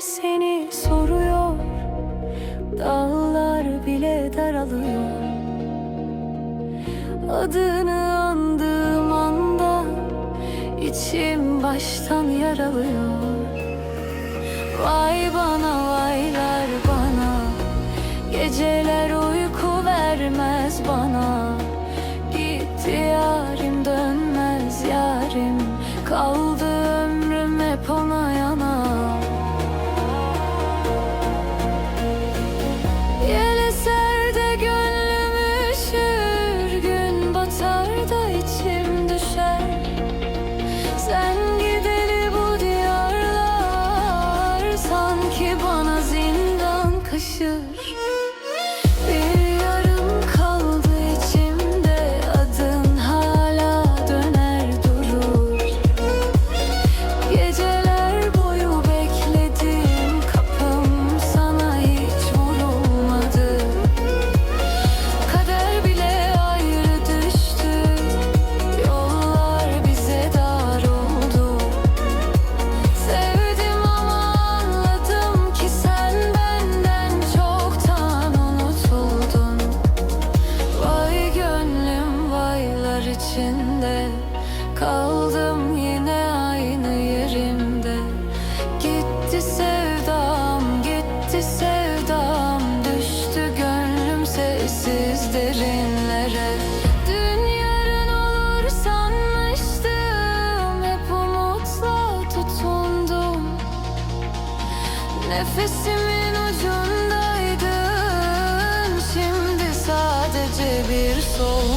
seni soruyor Dağlar bile daralıyor. Adını andığım anda içim baştan yaralıyor. Vay bana vaylar bana Geceler uyku vermez bana. Gitti yarim dönmez yarim Kaldı Nefesimin ucundaydın Şimdi sadece bir soğuk